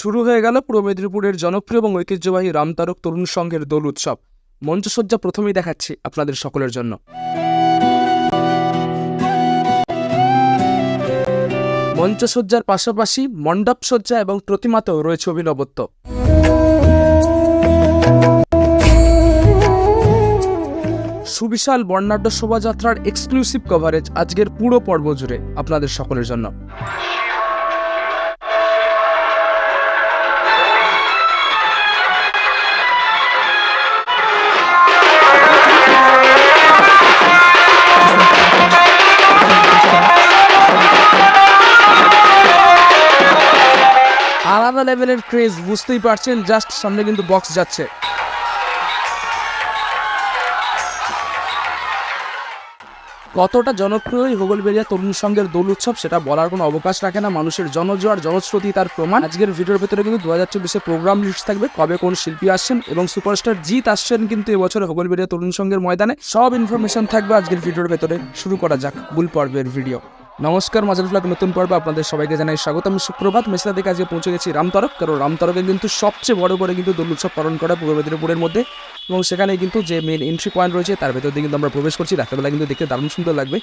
শুরু হয়ে গেল পূর্ব মেদিনীপুরের জনপ্রিয় এবং ঐতিহ্যবাহী রামতারক তরুণ সংঘের দোল উৎসব। মঞ্চসজ্জা প্রথমেই দেখাচ্ছি আপনাদের সকলের জন্য। মঞ্চসজ্জার পাশাপাশি মণ্ডপসজ্জা এবং প্রতিমাতেও রয়েছে অভিনবত্ব। সুবিশাল বর্ণাঢ্য শোভাযাত্রার এক্সক্লুসিভ কভারেজ আজকের পুরো পর্ব জুড়ে আপনাদের সকলের জন্য। আলাদা লেভেলের ক্রেজ, বুঝতেই পারছেন, জাস্ট সামনে কিন্তু বক্স যাচ্ছে। কতটা জনপ্রিয় এই হোগলবেরিয়া তরুণ সংঘের দোল উৎসব, সেটা বলার কোনো অবকাশ রাখে না। মানুষের জনজোয়ার, জনশ্রুতি তার প্রমাণ। আজকের ভিডিওর ভেতরে কিন্তু দু হাজার চব্বিশে প্রোগ্রাম লিস্ট থাকবে, কবে কোন শিল্পী আসছেন এবং সুপারস্টার জিৎ আসছেন কিন্তু এবছর হোগলবেরিয়া তরুণ সংঘের ময়দানে। সব ইনফরমেশন থাকবে আজকের ভিডিওর ভেতরে। শুরু করা যাক বুল পর্বের ভিডিও নমস্কার মাজার ফ্লাগ নতুন পর্ব আপনাদের সবাইকে জানাই স্বাগত। আমি সুপ্রভাত মেসরা থেকে আজকে পৌঁছে গেছি রামতরক। কারণ রামতরকে কিন্তু সবচেয়ে বড় করে কিন্তু দোল উৎসব পালন করা পূর্ব মেদিনীপুরের মধ্যে। এবং সেখানে কিন্তু যে মেন এন্ট্রি পয়েন্ট রয়েছে, তার ভেতর দিয়ে কিন্তু আমরা প্রবেশ করছি। রাত্রেবেলা কিন্তু দেখতে দারুণ সুন্দর লাগবে।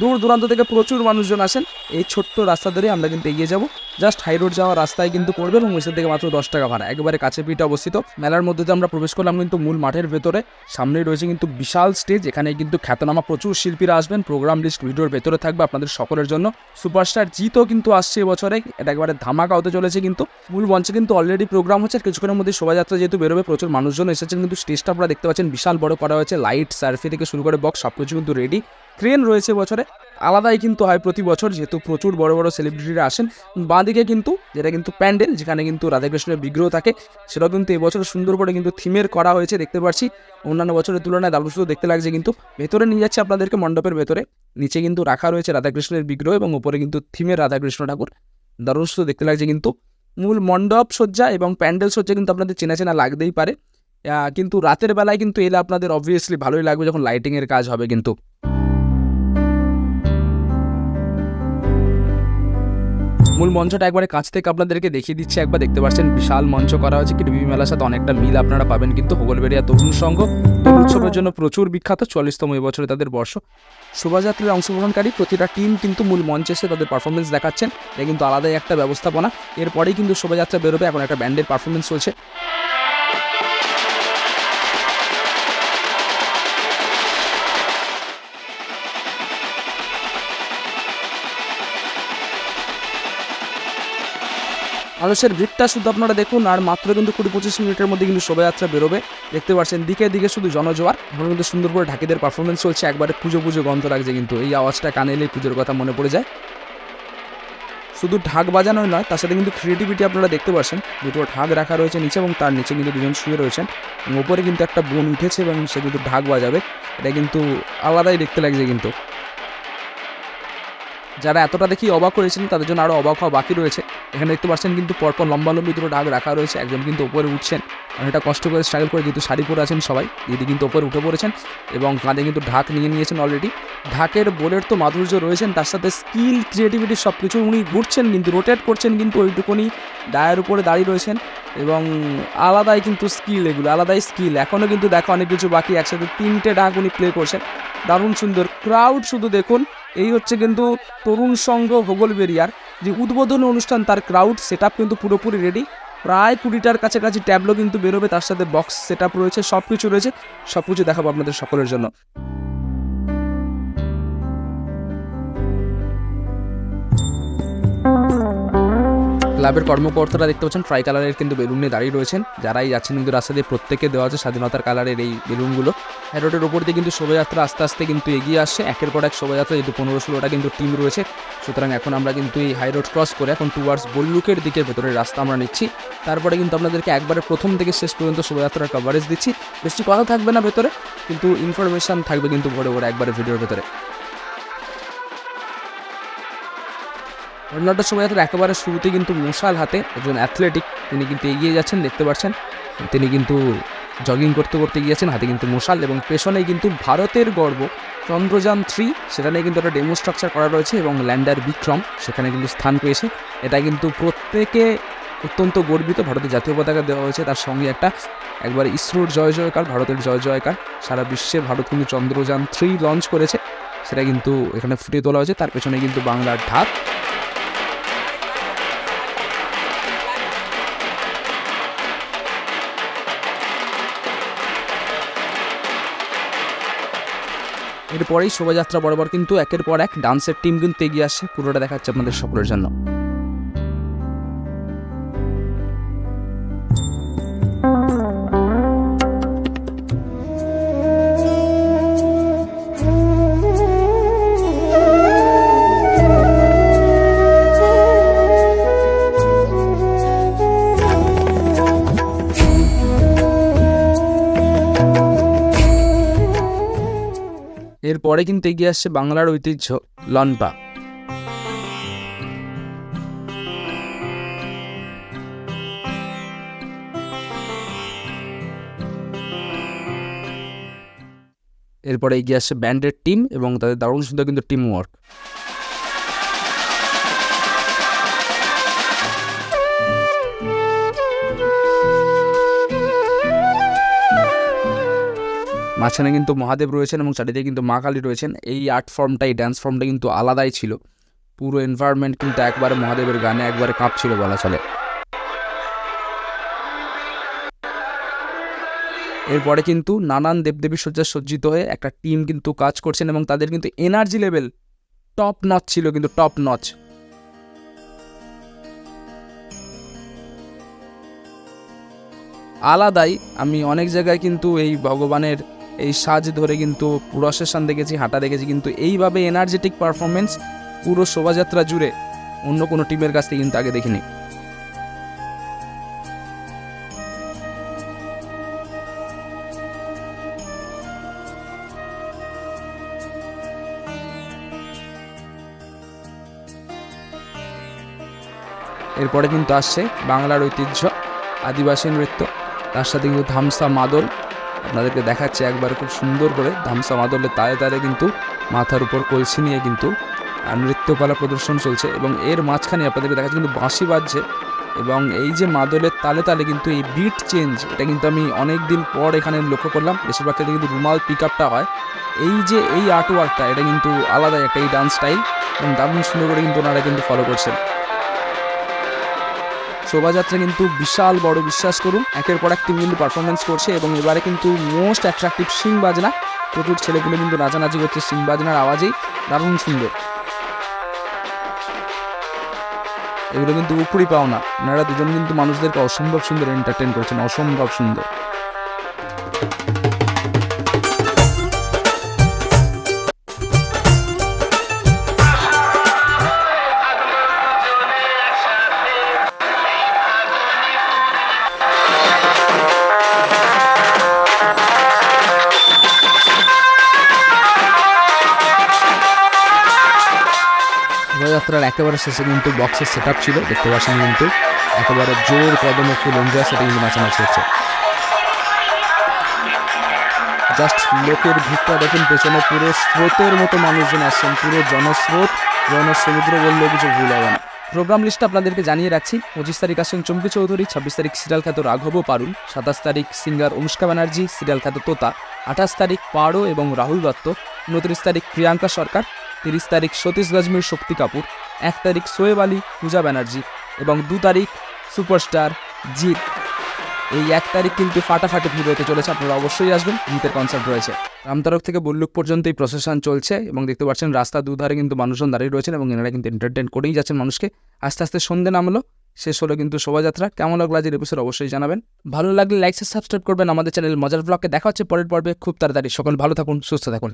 দূর দূরান্ত থেকে প্রচুর মানুষজন আসেন। এই ছোট্ট রাস্তা ধরে আমরা কিন্তু এগিয়ে যাব। জাস্ট হাই রোড যাওয়ার রাস্তায় কিন্তু পড়বে এবং ওইসব থেকে মাত্র দশ টাকা ভাড়া। একেবারে কাছে পিঠে অবস্থিত। মেলার মধ্যে দিয়ে আমরা প্রবেশ করলাম কিন্তু মূল মাঠের ভেতরে। সামনেই রয়েছে কিন্তু বিশাল স্টেজ এখানে কিন্তু খ্যাতনামা প্রচুর শিল্পীরা আসবেন। প্রোগ্রাম লিস্ট ভিডিওর ভেতরে থাকবে আপনাদের সকলের জন্য। সুপারস্টার জিতও কিন্তু আসছে এবছরে। এটা একেবারে ধামাকা হতে চলেছে কিন্তু। মূল মঞ্চে কিন্তু অলরেডি প্রোগ্রাম হচ্ছে। কিছুক্ষণের মধ্যে শোভাযাত্রা যেহেতু বেরোবে, প্রচুর মানুষজন এসেছেন কিন্তু স্টেজটা আপনারা দেখতে পাচ্ছেন। বিশাল বড় করা হয়েছে। লাইট সার্ফি থেকে শুরু করে বক্স সব কিছু কিন্তু রেডি ক্রেন রয়েছে বছরে আলাদাই কিন্তু হয় প্রতি বছর, যেহেতু প্রচুর বড় বড় সেলিব্রিটিরা আসেন। বাঁদিকে কিন্তু, যেটা কিন্তু প্যান্ডেল, যেখানে কিন্তু রাধাকৃষ্ণের বিগ্রহ থাকে, সেটাও কিন্তু এবছর সুন্দর করে কিন্তু থিমের করা হয়েছে, দেখতে পাচ্ছি। অন্যান্য বছরের তুলনায় দারুণ সুন্দর দেখতে লাগছে কিন্তু। ভেতরে নিয়ে যাচ্ছে আপনাদেরকে মণ্ডপের ভেতরে। নিচে কিন্তু রাখা রয়েছে রাধাকৃষ্ণের বিগ্রহ এবং উপরে কিন্তু থিমের রাধাকৃষ্ণ ঠাকুর। দারুণ সুন্দর দেখতে লাগছে কিন্তু। মূল মণ্ডপ সজ্জা এবং প্যান্ডেল সজ্জা কিন্তু আপনাদের চেনা চেনা লাগতেই পারে। কিন্তু রাতের বেলায় কিন্তু এলে আপনাদের অবভিয়াসলি ভালোই লাগবে যখন লাইটিংয়ের কাজ হবে কিন্তু। মূল মঞ্চটা একবারে কাছ থেকে আপনাদেরকে দেখিয়ে দিচ্ছে। একবার দেখতে পাচ্ছেন, বিশাল মঞ্চ করা হয়েছে। বিবি মেলার সাথে অনেকটা মিল আপনারা পাবেন কিন্তু হোগলবেড়িয়া তরুণ সংঘ। তরুণ উৎসবের জন্য প্রচুর বিখ্যাত, চল্লিশতম এবছরে তাদের বর্ষ। শোভাযাত্রায় অংশগ্রহণকারী প্রতিটা টিম কিন্তু মূল মঞ্চে এসে তাদের পারফরমেন্স দেখাচ্ছেন। এটা কিন্তু আলাদাই একটা ব্যবস্থাপনা। এরপরেই কিন্তু শোভাযাত্রা বেরোবে। এখন একটা ব্যান্ডের পারফরমেন্স চলছে। মানুষের ভিড়টা শুধু আপনারা দেখুন, আর মাত্র কিন্তু কুড়ি পঁচিশ মিনিটের মধ্যে কিন্তু শোভাযাত্রা বেরোবে। দেখতে পাচ্ছেন, দিকে দিকে শুধু জনজোয়ার, এখন কিন্তু সুন্দর করে ঢাকিদের পারফরমেন্স চলছে, একবারে পুজো পুজো গন্ধ লাগছে কিন্তু। এই আওয়াজটা কানে এলে পুজোর কথা মনে পড়ে যায়। শুধু ঢাক বাজানোই নয়, তার সাথে কিন্তু ক্রিয়েটিভিটি আপনারা দেখতে পাচ্ছেন, দুটো ঢাক রাখা রয়েছে নিচে এবং তার নিচে কিন্তু দুজন শুয়ে রয়েছেন। এবং ওপরে কিন্তু একটা বোন উঠেছে এবং সে কিন্তু ঢাক বাজাবে। এটা কিন্তু আলাদাই দেখতে লাগছে কিন্তু। যারা এতটা দেখি অবাক করেছেন তাদের জন্য আরও অবাক হওয়া বাকি রয়েছে। এখানে দেখতে পাচ্ছেন কিন্তু পরপর লম্বা লম্বি দুটো ঢাক রাখা রয়েছে, একজন কিন্তু ওপরে উঠছেন। অনেকটা কষ্ট করে স্ট্রাগল করে যেহেতু শাড়ি পরে আছেন সবাই, দিদি কিন্তু ওপরে উঠে পড়েছেন এবং কাঁধে কিন্তু ঢাক নিয়ে নিয়েছেন অলরেডি ঢাকের বোলের তো মাধুর্য রয়েছেন, তার সাথে স্কিল ক্রিয়েটিভিটি সব কিছু উনি ঘুরছেন কিন্তু রোটেট করছেন কিন্তু ওইটুকুনি ডায়ের উপরে দাঁড়িয়ে রয়েছেন এবং আলাদাই কিন্তু স্কিল এগুলো, আলাদাই স্কিল এখনও কিন্তু দেখা অনেক কিছু বাকি, একসাথে তিনটে ডাক উনি প্লে করছেন। দারুণ সুন্দর। ক্রাউড শুধু দেখুন এই হচ্ছে কিন্তু তরুণ সংঘ হোগলবেরিয়ার যে উদ্বোধনী অনুষ্ঠান, তার ক্রাউড সেট কিন্তু পুরোপুরি রেডি প্রায় কুড়িটার কাছাকাছি ট্যাবলো কিন্তু বেরোবে, তার সাথে বক্স সেট রয়েছে সব কিছু রয়েছে। সব কিছু দেখাবো আপনাদের সকলের জন্য। ক্লাবের কর্মকর্তারা দেখতে পাচ্ছেন ট্রাই কালারের কিন্তু বেলুন নিয়ে দাঁড়িয়ে রয়েছেন। যারাই যাচ্ছেন কিন্তু রাস্তা দিয়ে প্রত্যেকে দেওয়া আছে স্বাধীনতার কালারের এই বেলুনগুলো। রোডের উপর দিয়ে কিন্তু শোভাযাত্রা আস্তে আস্তে কিন্তু এগিয়ে আসছে। একের পর এক শোভাযাত্রা, যেহেতু পনেরো ষোলোটা কিন্তু টিম রয়েছে, সুতরাং এখন আমরা কিন্তু এই হাই রোড ক্রস করে এখন টুয়ার্ডস বল্লুকের দিকে ভেতরের রাস্তা আমরা নিচ্ছি। তারপরে কিন্তু আপনাদেরকে একবারে প্রথম থেকে শেষ পর্যন্ত শোভাযাত্রার কভারেজ দিচ্ছি। বেশি কথা থাকবে না ভেতরে, কিন্তু ইনফরমেশন থাকবে কিন্তু বড় বড় একবারে ভিডিওর ভেতরে। অন্যটা শোভাযাত্রার একেবারে শুরুতে কিন্তু মশাল হাতে একজন অ্যাথলেটিক তিনি কিন্তু এগিয়ে যাচ্ছেন, দেখতে পাচ্ছেন। তিনি কিন্তু জগিং করতে করতে গিয়েছেন, হাতে কিন্তু মশাল এবং পেছনে কিন্তু ভারতের গর্ব। চন্দ্রযান থ্রি সেখানে কিন্তু একটা ডেমো স্ট্রাকচার করা রয়েছে এবং ল্যান্ডার বিক্রম সেখানে কিন্তু স্থান পেয়েছে। এটা কিন্তু প্রত্যেকে অত্যন্ত গর্বিত, ভারতের জাতীয় পতাকা দেওয়া হয়েছে, তার সঙ্গে একটা একবার ইসরোর জয় জয়কার, ভারতের জয় জয়কার। সারা বিশ্বে ভারত কিন্তু চন্দ্রযান থ্রি লঞ্চ করেছে, সেটা কিন্তু এখানে ফুটিয়ে তোলা হয়েছে, তার পেছনে কিন্তু বাংলার ঢাক। এরপরেই শোভাযাত্রা বরাবর কিন্তু একের পর এক ডান্সের টিম কিন্তু এগিয়ে আসছে পুরোটা দেখাচ্ছে আপনাদের সকলের জন্য। এরপরে কিন্তু এগিয়ে আসছে বাংলার ঐতিহ্য লনপা। এরপরে এগিয়ে আসছে ব্যান্ডের টিম এবং তাদের দারুণ সুন্দর কিন্তু টিম ওয়ার্ক মাঝখানে কিন্তু মহাদেব রয়েছেন এবং চারিদিকে কিন্তু মা কালী রয়েছেন। এই আর্ট ফর্মটা এই ড্যান্স ফর্মটা কিন্তু আলাদাই ছিল। পুরো এনভায়রনমেন্ট কিন্তু একবারে মহাদেবের গানে একবারে কাঁপছিল বলা চলে। এরপরে কিন্তু নানান দেবদেবী সজ্জা সজ্জিত হয়ে একটা টিম কিন্তু কাজ করছেন এবং তাদের কিন্তু এনার্জি লেভেল টপ নচ ছিল, কিন্তু টপ নচ আলাদাই, আমি অনেক জায়গায় কিন্তু এই ভগবানের এই সাজ ধরে কিন্তু প্রসেশন দেখেছি, হাঁটা দেখেছি, কিন্তু এইভাবে এনার্জেটিক পারফরমেন্স পুরো শোভাযাত্রা জুড়ে অন্য কোনো টিমের কাছ থেকে কিন্তু আগে দেখিনি। এরপরে কিন্তু আসছে বাংলার ঐতিহ্য, আদিবাসী নৃত্য, তার সাথে কিন্তু ধামসা মাদল আপনাদেরকে দেখাচ্ছে একবার খুব সুন্দর করে, ধামসা মাদলের তালে তালে কিন্তু মাথার উপর কলসি নিয়ে কিন্তু নৃত্যকলা প্রদর্শন চলছে এবং এর মাঝখানে আপনাদেরকে দেখাচ্ছে কিন্তু বাঁশি বাজছে এবং এই যে মাদলের তালে তালে কিন্তু এই বিট চেঞ্জ এটা কিন্তু আমি অনেক দিন পর এখানে লক্ষ্য করলাম। বেশিরভাগ ক্ষেত্রে কিন্তু রুমাল পিক আপটা হয়। এই যে এই আর্ট ওয়ার্কটা এটা কিন্তু আলাদা একটা এই ডান্স স্টাইল এবং দারুণ সুন্দর করে কিন্তু ওনারা কিন্তু ফলো করছেন। শোভাযাত্রা কিন্তু বিশাল বড় বিশ্বাস করুন। একের পর এক টিম কিন্তু পারফরমেন্স করছে এবং এবারে কিন্তু মোস্ট অ্যাট্রাকটিভ সিং বাজনা। প্রচুর ছেলেগুলো কিন্তু নাচানাচি করছে সিং বাজনার আওয়াজেই। দারুণ সুন্দর। এগুলো কিন্তু উপরি পাওনা। ওনারা দুজন কিন্তু মানুষদেরকে অসম্ভব সুন্দর এন্টারটেন করছেন, অসম্ভব সুন্দর। শোভাযাত্রার একেবারে শেষে কিন্তু বক্সের সেট ছিল, দেখতে পাচ্ছেন কিন্তু একেবারে জোর কদমে ফুল এনজয় সেটা কিন্তু নাচানাচি হচ্ছে। জাস্ট লোকের ভিড়টা দেখুন, পেছনে পুরো স্রোতের মতো মানুষজন আসছেন, পুরো জনস্রোত, জনসমুদ্র বললেও কিছু ভুল হবে না। প্রোগ্রাম লিস্ট আপনাদেরকে জানিয়ে রাখছি, পঁচিশ তারিখ আসছেন চম্পি চৌধুরী, ছাব্বিশ তারিখ সিরিয়াল খ্যাত রাঘব পারুল, সাতাশ তারিখ সিঙ্গার অনুষ্কা ব্যানার্জি, সিরিয়াল খ্যাত তোতা, আঠাশ তারিখ পাড়ো এবং রাহুল দত্ত, উনত্রিশ তারিখ প্রিয়াঙ্কা সরকার তিরিশ তারিখ সতীশ গজমির শক্তি কাপুর, এক তারিখ সোয়েব আলী, পূজা ব্যানার্জি এবং দু তারিখ সুপারস্টার জিৎ। এই এক তারিখ কিন্তু ফাটাফাটি ভিড় হতে চলেছে, আপনারা অবশ্যই আসবেন, জিতের কনসার্ট রয়েছে। রামতারক থেকে বল্লুক পর্যন্ত এই প্রসেশন চলছে এবং দেখতে পাচ্ছেন রাস্তা দুধারে কিন্তু মানুষজন দাঁড়িয়ে রয়েছেন এবং এনারা কিন্তু এন্টারটেন করেই যাচ্ছেন মানুষকে। আস্তে আস্তে সন্ধে নামলো, শেষ হলো কিন্তু শোভাযাত্রা। কেমন লাগল আজের এপিসোড অবশ্যই জানাবেন। ভালো লাগলে লাইক সাবস্ক্রাইব করবেন আমাদের চ্যানেল মজার ব্লগকে দেখা হচ্ছে পরের পর্বে খুব তাড়াতাড়ি। সকল ভালো থাকুন, সুস্থ থাকুন।